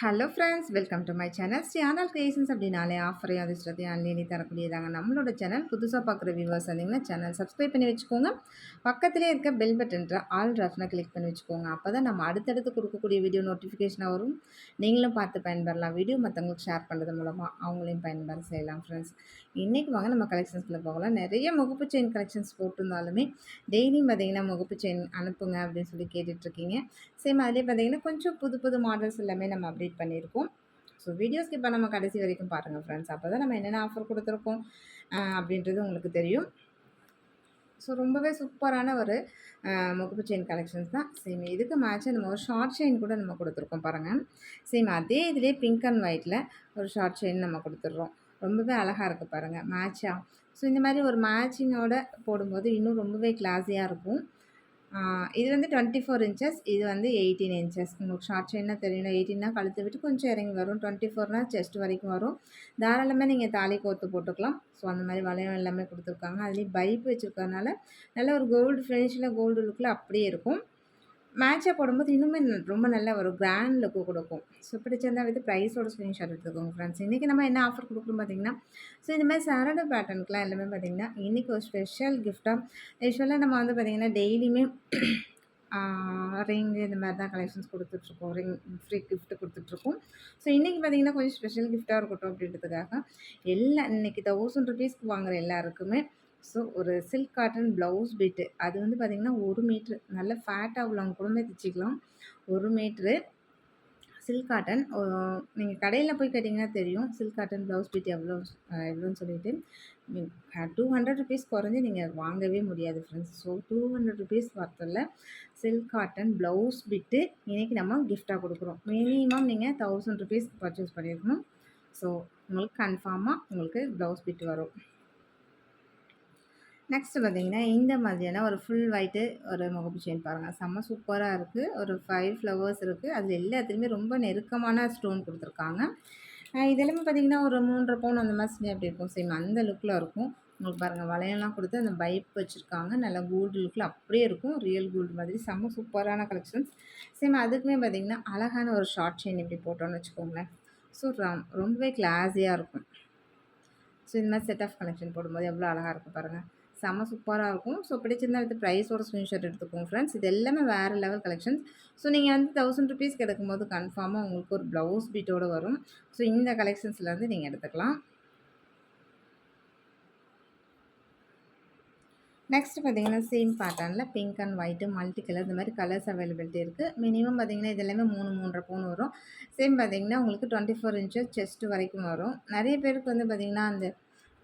Hello friends welcome to my channel Sri creations அப்படின்னாலே ஆஃபரையும் அதிர்ஷ்டத்தையும் அள்ளி தரக்கூடியதாங்க. நம்மளோட சேனல் புதுசாக பார்க்குற வியூவர்ஸ் வந்தீங்கன்னா சேனல் சப்ஸ்கிரைப் பண்ணி வச்சுக்கோங்க. பக்கத்திலே இருக்க பெல் பட்டன்ற ஆல் ரஃப்னா கிளிக் பண்ணி வச்சுக்கோங்க. அப்போ தான் நம்ம அடுத்தடுத்து கொடுக்கக்கூடிய வீடியோ நோட்டிஃபிகேஷனாக வரும். நீங்களும் பார்த்து பயன்பெறலாம். வீடியோ மற்றவங்களுக்கு ஷேர் பண்ணுறது மூலமாக அவங்களையும் பயன்பெற செய்யலாம் ஃப்ரெண்ட்ஸ் இன்றைக்கி வாங்க நம்ம கலெக்ஷன்ஸில் போகலாம். நிறைய முகப்பு செயின் கலெக்ஷன்ஸ் போட்டிருந்தாலுமே டெய்லியும் பார்த்தீங்கன்னா முகப்பு செயின் அனுப்புங்க அப்படின்னு சொல்லி கேட்டுட்ருக்கீங்க சேம் அதிலே பார்த்தீங்கன்னா கொஞ்சம் புது புது மாடல்ஸ் எல்லாமே நம்ம அப்டேட் பண்ணியிருக்கோம். ஸோ வீடியோஸ்க்கு இப்போ நம்ம கடைசி வரைக்கும் பாருங்கள் ஃப்ரெண்ட்ஸ் அப்போ தான் நம்ம என்னென்ன ஆஃபர் கொடுத்துருக்கோம் அப்படின்றது உங்களுக்கு தெரியும். ஸோ ரொம்பவே சூப்பரான ஒரு முகப்பு செயின் கலெக்ஷன்ஸ் தான். சேம் இதுக்கு மேட்சாக நம்ம ஒரு ஷார்ட் செயின் கூட நம்ம கொடுத்துருக்கோம் பாருங்கள் சேம் அதே இதிலே பிங்க் அண்ட் ஒயிட்டில் ஒரு ஷார்ட் செயின் நம்ம கொடுத்துட்றோம். ரொம்பவே அழகாக இருக்குது பாருங்கள் மேட்சாக ஸோ இந்த மாதிரி ஒரு மேட்சிங்கோட போடும்போது இன்னும் ரொம்பவே கிளாஸியாக இருக்கும். இது வந்து டுவெண்ட்டி ஃபோர் இன்ச்சஸ் இது வந்து எயிட்டீன் இன்ச்சஸ் உங்களுக்கு ஷார்ட் செயின்னா தெரியணும். எயிட்டீன்னா கழுத்து விட்டு கொஞ்சம் இறங்கி வரும். டுவெண்ட்டி ஃபோர்னால் செஸ்ட் வரைக்கும் வரும். தாராளமாக நீங்கள் தாலி கோத்து போட்டுக்கலாம். ஸோ அந்த மாதிரி வளையம் எல்லாமே கொடுத்துருக்காங்க. அதுலேயும் பைப் வச்சுருக்கறனால நல்ல ஒரு கோல்டு ஃபினிஷில் கோல்டு லுக்கில் அப்படியே இருக்கும். மேட்சாக போடும்போது இன்னுமே ரொம்ப நல்லா வரும். கிராண்ட் லுக்கு கொடுக்கும். ஸோ பிடிச்சிருந்தா வந்து ப்ரைஸோட ஸ்க்ரீன்ஷாட் எடுத்துக்கோங்க ஃப்ரெண்ட்ஸ் இன்றைக்கி நம்ம என்ன ஆஃபர் கொடுக்குறோம் பார்த்தீங்கன்னா ஸோ இந்த மாதிரி சரடு பேட்டர்னுக்குலாம் எல்லாமே பார்த்திங்கன்னா இன்றைக்கி ஒரு ஸ்பெஷல் கிஃப்ட்டாக யூஸ்வலாக நம்ம வந்து பார்த்திங்கன்னா டெய்லியுமே ரிங் இந்த மாதிரி தான் கலெக்ஷன்ஸ் கொடுத்துட்ருக்கோம். ரிங் ஃப்ரீ கிஃப்ட் கொடுத்துட்ருக்கோம். ஸோ இன்றைக்கி பார்த்திங்கன்னா கொஞ்சம் ஸ்பெஷல் கிஃப்ட்டாக இருக்கட்டும் அப்படின்றதுக்காக எல்லா இன்றைக்கி தௌசண்ட் ருபீஸ்க்கு வாங்குகிற எல்லாருக்குமே ஸோ ஒரு சில்க் காட்டன் ப்ளவுஸ் பிட்டு. அது வந்து பார்த்திங்கன்னா ஒரு மீட்ரு. நல்ல ஃபேட்டாக உள்ளவங்க கூடமே தைச்சிக்கலாம். ஒரு மீட்ரு சில்க் காட்டன். நீங்கள் கடையில் போய் கேட்டிங்கன்னா தெரியும் சில்க் காட்டன் ப்ளவுஸ் பிட் எவ்வளோ எவ்வளோன்னு சொல்லிட்டு. டூ ஹண்ட்ரட் ருபீஸ் குறைஞ்சி நீங்கள் வாங்கவே முடியாது friends so two hundred rupees வரத்தில் silk cotton blouse bit இன்றைக்கி நம்ம கிஃப்டாக கொடுக்குறோம். மினிமம் நீங்கள் தௌசண்ட் ருபீஸ் பர்ச்சேஸ் பண்ணியிருக்கணும் ஸோ உங்களுக்கு கன்ஃபார்மாக உங்களுக்கு ப்ளவுஸ் பிட் வரும். நெக்ஸ்ட்டு பார்த்தீங்கன்னா இந்த மாதிரியான ஒரு ஃபுல் ஒயிட்டு ஒரு முகப்பு செயின் பாருங்கள் செம்ம சூப்பராக இருக்குது ஒரு ஃபைவ் ஃப்ளவர்ஸ் இருக்குது அதில் எல்லாத்துலேயுமே ரொம்ப நெருக்கமான ஸ்டோன் கொடுத்துருக்காங்க. இதெல்லாமே பார்த்திங்கன்னா ஒரு மூன்றரை பவுன் அந்த மாதிரி செஞ்சு அப்படி இருக்கும். சேம் அந்த லுக்கில் இருக்கும். உங்களுக்கு பாருங்கள் வளையெல்லாம் கொடுத்து அந்த பைப் வச்சுருக்காங்க. நல்லா கோல்டு லுக்கில் அப்படியே இருக்கும். ரியல் கோல்டு மாதிரி. செம்ம சூப்பரான கலெக்ஷன்ஸ் சேம் அதுக்குமே பார்த்திங்கன்னா அழகான ஒரு ஷார்ட் செயின் இப்படி போட்டோன்னு வச்சுக்கோங்களேன். ஸோ ரொம்பவே கிளாஸியாக இருக்கும். ஸோ இந்த மாதிரி செட் ஆஃப் கலெக்ஷன் போடும்போது எவ்வளோ அழகாக இருக்கும் பாருங்கள் செம்ம சூப்பராக இருக்கும். ஸோ பிடிச்சிருந்தா வித் ப்ரைஸோட ஸ்க்ரீன்ஷாட் எடுத்துக்கோங்க ஃப்ரெண்ட்ஸ் இது எல்லாமே வேறு லெவல் கலெக்ஷன்ஸ் ஸோ நீங்கள் வந்து தௌசண்ட் ருபீஸ் கிடைக்கும்போது கன்ஃபார்மாக உங்களுக்கு ஒரு ப்ளவுஸ் பீட்டோடு வரும். ஸோ இந்த கலெக்ஷன்ஸ்லேருந்து நீங்கள் எடுத்துக்கலாம். நெக்ஸ்ட் பார்த்தீங்கன்னா சேம் பேட்டர்னில் pink and white multi colour இந்த மாதிரி கலர்ஸ் அவைலபிலிட்டி இருக்குது மினிமம் பார்த்தீங்கன்னா இது எல்லாமே மூணு மூன்றரை பவுன் வரும். சேம் பார்த்தீங்கன்னா உங்களுக்கு டுவெண்ட்டி ஃபோர் இன்ச்சஸ் செஸ்ட் வரைக்கும் வரும். நிறைய பேருக்கு வந்து பார்த்திங்கன்னா அந்த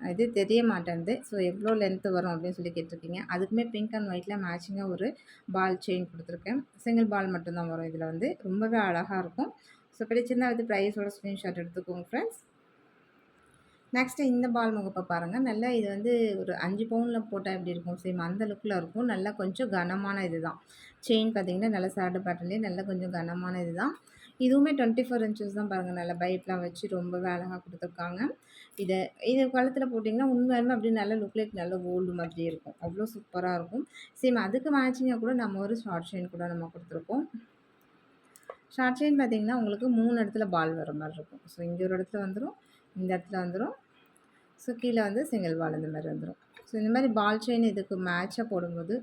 இது தெரிய மாட்டேன்து. ஸோ எவ்வளோ லென்த்து வரும் அப்படின்னு சொல்லி கேட்டிருக்கீங்க. அதுக்குமே பிங்க் அண்ட் ஒயிட்டில் மேட்சிங்காக ஒரு பால் செயின் கொடுத்துருக்கேன். சிங்கிள் பால் மட்டும்தான் வரும் இதில் வந்து. ரொம்பவே அழகாக இருக்கும். ஸோ பிடிச்சிருந்தால் வந்து ப்ரைஸோட ஸ்க்ரீன்ஷாட் எடுத்துக்கோங்க ஃப்ரெண்ட்ஸ் நெக்ஸ்ட்டு இந்த பால் முகப்பை பாருங்கள் நல்லா இது வந்து ஒரு அஞ்சு பவுனில் போட்டால் எப்படி இருக்கும்? சேம் அந்த லுக்கில் இருக்கும். நல்லா கொஞ்சம் கனமான இது தான் செயின் பார்த்திங்கன்னா நல்லா சாடு பேட்டர்லேயே நல்லா கொஞ்சம் கனமான இது தான் இதுவுமே டுவெண்ட்டி ஃபோர் இன்ச்சஸ் தான் பாருங்கள் நல்லா பைப்லாம் வச்சு ரொம்பவே அழகாக கொடுத்துருக்காங்க. இதை இது குளத்தில் போட்டிங்கன்னா உண்மையுமே அப்படியே நல்ல லுக்லேக் நல்ல ஓல்டு மாதிரி இருக்கும். அவ்வளோ சூப்பராக இருக்கும். சேம் அதுக்கு மேட்சிங்காக கூட நம்ம ஒரு ஷார்ட் செயின் கூட நம்ம கொடுத்துருக்கோம். ஷார்ட் செயின் பார்த்திங்கன்னா உங்களுக்கு மூணு இடத்துல பால் வர மாதிரி இருக்கும். ஸோ இங்கே ஒரு இடத்துல வந்துடும் இந்த இடத்துல வந்துடும் ஸோ கீழே வந்து சிங்கிள் பால் இந்த மாதிரி வந்துடும் ஸோ இந்த மாதிரி பால் செயின் இதுக்கு மேட்சாக போடும்போது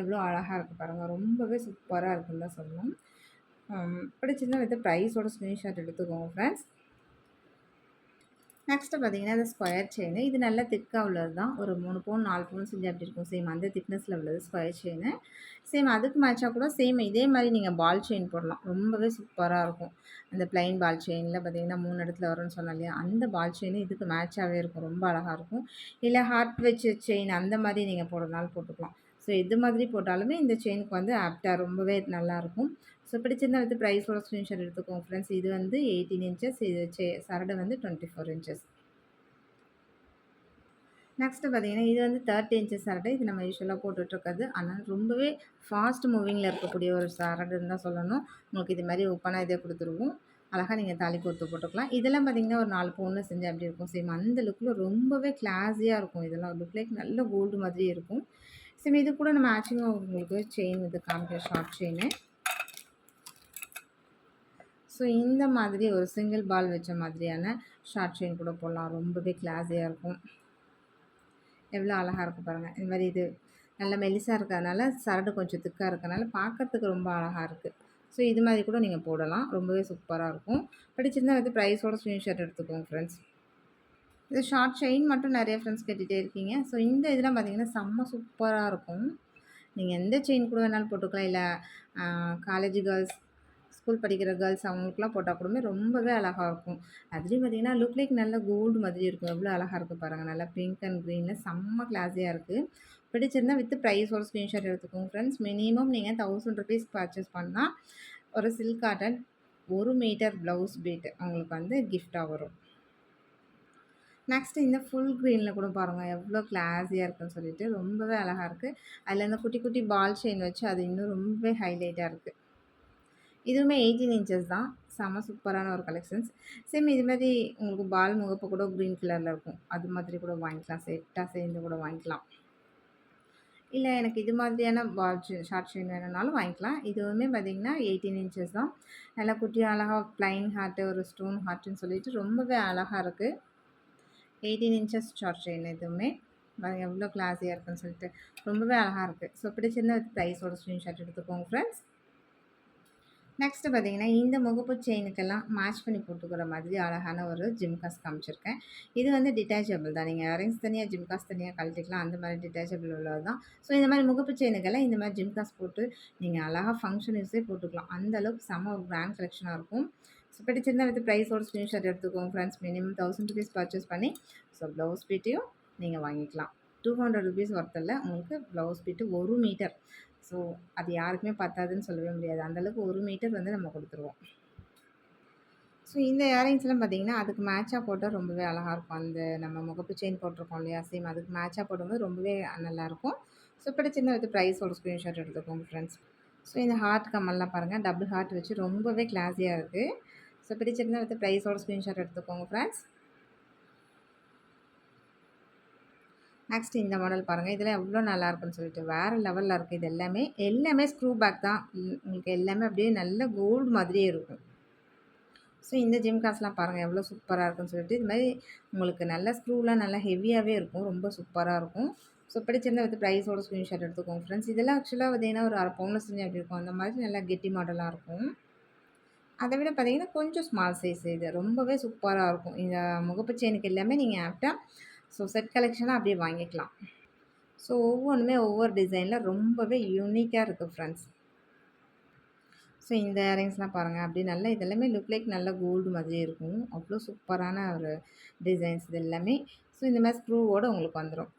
எவ்வளோ அழகாக இருக்குது பாருங்கள் ரொம்பவே சூப்பராக இருக்குன்னு தான் சொல்லணும். பிடிச்சிருந்தா வித் ப்ரைஸோட ஸ்க்ரீன்ஷாட் எடுத்துக்கோங்க ஃப்ரெண்ட்ஸ் நெக்ஸ்ட்டு பார்த்தீங்கன்னா இந்த ஸ்கொயர் செயின் இது நல்ல திக்காக உள்ளது தான் ஒரு மூணு பவுன் நாலு பவுன் செஞ்சு அப்படி இருக்கும். சேம் அந்த திக்னஸில் உள்ளது ஸ்கொயர் செயின் சேம் அதுக்கு மேட்சாக கூட சேம் இதே மாதிரி நீங்கள் பால் செயின் போடலாம். ரொம்பவே சூப்பராக இருக்கும். அந்த பிளைன் பால் செயினில் பார்த்தீங்கன்னா மூணு இடத்துல வரும்னு சொன்னோம் இல்லையா? அந்த பால் செயின் இதுக்கு மேட்சாகவே இருக்கும். ரொம்ப அழகாக இருக்கும். இல்லை ஹார்ட் வச்ச செயின் அந்த மாதிரி நீங்கள் போடுறதுனால போட்டுக்கலாம். ஸோ எது மாதிரி போட்டாலுமே இந்த செயினுக்கு வந்து ஆப்டாக ரொம்பவே நல்லாயிருக்கும் ஸோ பிடிச்சிருந்தா வந்து ப்ரைஸோட ஸ்க்ரீன்ஷாட் எடுத்துக்கோங்க ஃப்ரெண்ட்ஸ் இது வந்து எயிட்டீன் இன்ச்சஸ் இது சே சரடை வந்து டுவெண்ட்டி ஃபோர் இன்ச்சஸ் நெக்ஸ்ட்டு பார்த்தீங்கன்னா இது வந்து தேர்ட்டி இன்ச்சஸ் சரடை. இது நம்ம யூஸ்வலாக போட்டுட்ருக்கிறது. ஆனால் ரொம்பவே ஃபாஸ்ட் மூவிங்கில் இருக்கக்கூடிய ஒரு சரடுன்னு தான் சொல்லணும். உங்களுக்கு இது மாதிரி ஓப்பனாக இதே கொடுத்துருவோம். அழகாக நீங்கள் தாலி கொடுத்து போட்டுக்கலாம். இதெல்லாம் பார்த்தீங்கன்னா ஒரு நாலு பவுனில் செஞ்சு அப்படி இருக்கும்? சேம் அந்த லுக்கில் ரொம்பவே கிளாஸியாக இருக்கும். இதெல்லாம் லுக் லைக் நல்ல கோல்டு மாதிரி இருக்கும். சேம் இது கூட நம்ம மேட்சிங்காக உங்களுக்கு செயின் இது காமிக்கிற ஷார்ட் செயின் ஸோ இந்த மாதிரி ஒரு சிங்கிள் பால் வச்ச மாதிரியான ஷார்ட் செயின் கூட போடலாம். ரொம்பவே கிளாஸியாக இருக்கும். எவ்வளோ அழகாக இருக்கும் பாருங்கள் இந்த மாதிரி இது நல்ல மெலிசாக இருக்கிறதுனால சரடு கொஞ்சம் திக்காக இருக்கிறனால பார்க்கறதுக்கு ரொம்ப அழகாக இருக்குது ஸோ இது மாதிரி கூட நீங்கள் போடலாம். ரொம்பவே சூப்பராக இருக்கும். பிடிச்சிருந்தா வந்து ப்ரைஸோட ஸ்க்ரீன்ஷாட் எடுத்துக்கோங்க ஃப்ரெண்ட்ஸ் இது ஷார்ட் செயின் மட்டும் நிறைய ஃப்ரெண்ட்ஸ் கேட்டுகிட்டே இருக்கீங்க. ஸோ இந்த இதெல்லாம் பார்த்தீங்கன்னா செம்ம சூப்பராக இருக்கும். நீங்கள் எந்த செயின் கூட வேணாலும் போட்டுக்கலாம். இல்லை காலேஜ் கேர்ள்ஸ் ஸ்கூல் படிக்கிற கேர்ள்ஸ் அவங்களுக்குலாம் போட்டால் கூடமே ரொம்பவே அழகாக இருக்கும். அதுலேயும் பார்த்தீங்கன்னா லுக் லைக் நல்ல கோல்டு மாதிரி இருக்கும். எவ்வளோ அழகாக இருக்குது பாருங்கள் நல்லா பிங்க் அண்ட் க்ரீனில் செம்ம கிளாஸியாக இருக்குது பிடிச்சிருந்தா வித் ப்ரைஸோட ஸ்க்ரீன்ஷாட் எடுத்துக்கோங்க. ஃப்ரெண்ட்ஸ் மினிமம் நீங்கள் தௌசண்ட் ருபீஸ் பர்ச்சேஸ் பண்ணால் ஒரு சில்க் காட்டன் ஒரு மீட்டர் ப்ளவுஸ் பீட் உங்களுக்கு வந்து கிஃப்டாக வரும். நெக்ஸ்ட்டு இந்த ஃபுல் க்ரீனில் கூட பாருங்கள் எவ்வளோ கிளாஸியாக இருக்குன்னு சொல்லிட்டு ரொம்பவே அழகாக இருக்குது அதில் இந்த குட்டி குட்டி பால் செயின் வச்சு அது இன்னும் ரொம்பவே ஹைலைட்டாக இருக்குது இதுவுமே எயிட்டீன் இன்ச்சஸ் தான். செம்ம சூப்பரான ஒரு கலெக்ஷன்ஸ் சேம் இது மாதிரி உங்களுக்கு பால் முகப்பு கூட க்ரீன் கலரில் இருக்கும். அது மாதிரி கூட வாங்கிக்கலாம். செட்டாக சேர்ந்து கூட வாங்கிக்கலாம். இல்லை எனக்கு இது மாதிரியான பால் ஷார்ட் செயின் வேணும்னாலும் வாங்கிக்கலாம். இதுவுமே பார்த்திங்கன்னா எயிட்டீன் இன்ச்சஸ் தான். நல்லா குட்டி அழகாக ப்ளைன் ஹார்ட்டு ஒரு ஸ்டோன் ஹார்ட்டுன்னு சொல்லிட்டு ரொம்பவே அழகாக இருக்குது எயிட்டீன் இன்ச்சஸ் ஷார்ட் செயின் இதுவுமே. எவ்வளோ கிளாஸியாக இருக்குன்னு சொல்லிட்டு ரொம்பவே அழகாக இருக்குது ஸோ பிடிச்சிருந்தா ப்ரைஸோட ஸ்க்ரீன்ஷாட் எடுத்துக்கோங்க ஃப்ரெண்ட்ஸ் நெக்ஸ்ட்டு பார்த்தீங்கன்னா இந்த முகப்பு செயினுக்கெல்லாம் மேட்ச் பண்ணி போட்டுக்கிற மாதிரி அழகான ஒரு ஜிம்காஸ் காமிச்சிருக்கேன். இது வந்து டிட்டாச்சபிள் தான். நீங்கள் அரேஞ்ச் தனியாக ஜிம்காஸ் தனியாக கழட்டிக்கலாம். அந்த மாதிரி டிட்டாச்சபிள் உள்ளது தான். ஸோ இந்த மாதிரி முகப்பு செயினுக்கெல்லாம் இந்த மாதிரி ஜிம்காஸ் போட்டு நீங்கள் அழகாக ஃபங்க்ஷன் யூஸே போட்டுக்கலாம். அந்த அளவுக்கு செம்ம ஒரு கிராண்ட் கலெக்ஷனாக இருக்கும். ஸோ பிடிச்சிருந்தா வித் ப்ரைஸோட ஸ்க்ரீன்ஷாட் எடுத்துக்கோங்க friends minimum thousand rupees purchase பண்ணி ஸோ ப்ளவுஸ் பீட்டையும் நீங்கள் வாங்கிக்கலாம். டூ ஹண்ட்ரட் ருபீஸ் ஒருத்தரில் உங்களுக்கு ப்ளவுஸ் பீட்டு ஒரு மீட்டர் ஸோ அது யாருக்குமே பத்தாதுன்னு சொல்லவே முடியாது. அந்தளவுக்கு ஒரு மீட்டர் வந்து நம்ம கொடுத்துருவோம். ஸோ இந்த இயரிங்ஸ்லாம் பார்த்திங்கன்னா அதுக்கு மேட்சாக போட்டால் ரொம்பவே அழகாக இருக்கும். அந்த நம்ம முகப்பு செயின் போட்டிருக்கோம் இல்லையா? சேம் அதுக்கு மேட்சாக போடும்போது ரொம்பவே நல்லாயிருக்கும் ஸோ சின்ன வித்து ப்ரைஸோட ஸ்க்ரீன்ஷாட் எடுத்துக்கோங்க ஃப்ரெண்ட்ஸ் ஸோ இந்த ஹார்ட் கம்மல்லாம் பாருங்கள் டபுள் ஹார்ட் வச்சு ரொம்பவே கிளாஸியாக இருக்குது ஸோ பிடிச்சிருந்தா வித்து ப்ரைஸோட ஸ்க்ரீன்ஷாட் எடுத்துக்கோங்க ஃப்ரெண்ட்ஸ் நெக்ஸ்ட் இந்த மாடல் பாருங்கள் இதில் எவ்வளோ நல்லாயிருக்குன்னு சொல்லிட்டு வேறு லெவலில் இருக்குது இது எல்லாமே எல்லாமே ஸ்க்ரூ பேக் தான். உங்களுக்கு எல்லாமே அப்படியே நல்ல கோல்டு மாதிரியே இருக்கும். ஸோ இந்த ஜிம் காசுலாம் பாருங்கள் எவ்வளோ சூப்பராக இருக்குன்னு சொல்லிட்டு. இது மாதிரி உங்களுக்கு நல்ல ஸ்க்ரூலாம் நல்லா ஹெவியாகவே இருக்கும். ரொம்ப சூப்பராக இருக்கும். ஸோ பிடிச்சிருந்தா வந்து ப்ரைஸோட ஸ்க்ரீன்ஷாட் எடுத்துக்கோங்க ஃப்ரெண்ட்ஸ் இதெல்லாம் ஆக்சுவலாக பார்த்தீங்கன்னா ஒரு அரை பவுனில் செஞ்சு அப்படி இருக்கும்? அந்த மாதிரி நல்லா கெட்டி மாடலாக இருக்கும். அதை விட பார்த்திங்கன்னா கொஞ்சம் ஸ்மால் சைஸ் இது. ரொம்பவே சூப்பராக இருக்கும். இந்த முகப்பு செயினுக்கு எல்லாமே நீங்கள் ஆப்டாக ஸோ செட் கலெக்ஷனாக அப்படியே வாங்கிக்கலாம். ஸோ ஒவ்வொன்றுமே ஒவ்வொரு டிசைனில் ரொம்பவே யூனிக்காக இருக்குது ஃப்ரெண்ட்ஸ் ஸோ இந்த இயரிங்ஸ்லாம் பாருங்கள் அப்படி நல்லா இதெல்லாமே லுக் லைக் நல்ல கோல்டு மாதிரி இருக்கும். அவ்வளோ சூப்பரான ஒரு டிசைன்ஸ் இது எல்லாமே. ஸோ இந்த மாதிரி ஸ்க்ரூவோடு உங்களுக்கு வந்துடும்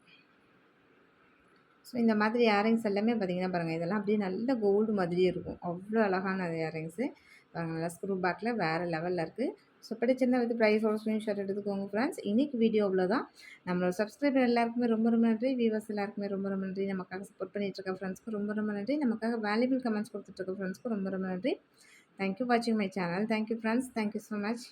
ஸோ இந்த மாதிரி இயரிங்ஸ் எல்லாமே பார்த்திங்கன்னா பாருங்கள் இதெல்லாம் அப்படியே நல்ல கோல்டு மாதிரியே இருக்கும். அவ்வளோ அழகான இயரிங்ஸு பாருங்கள் நல்லா ஸ்க்ரூ பேக்கில் வேறு லெவலில் இருக்குது ஸோ பிடிச்சிருந்தா வந்து ப்ரைஸோட ஸ்க்ரீன்ஷாட் எடுத்துக்கோங்க ஃப்ரெண்ட்ஸ் இன்றைக்கி வீடியோவில் தான் நம்மளோட சப்ஸ்கிரைபர் எல்லாருக்குமே ரொம்ப ரொம்ப நன்றி. வியூவர்ஸ் எல்லாருக்குமே ரொம்ப ரொம்ப நன்றி. நமக்காக சப்போர்ட் பண்ணிட்டு இருக்க ஃப்ரெண்ட்ஸ்க்கு ரொம்ப ரொம்ப நன்றி. நமக்காக வேல்யூபிள் கமெண்ட்ஸ் கொடுத்துட்ருக்க ஃப்ரெண்ட்ஸ்க்கு ரொம்ப ரொம்ப நன்றி. தேங்க்யூ வாட்சிங் my channel thank you friends thank you so much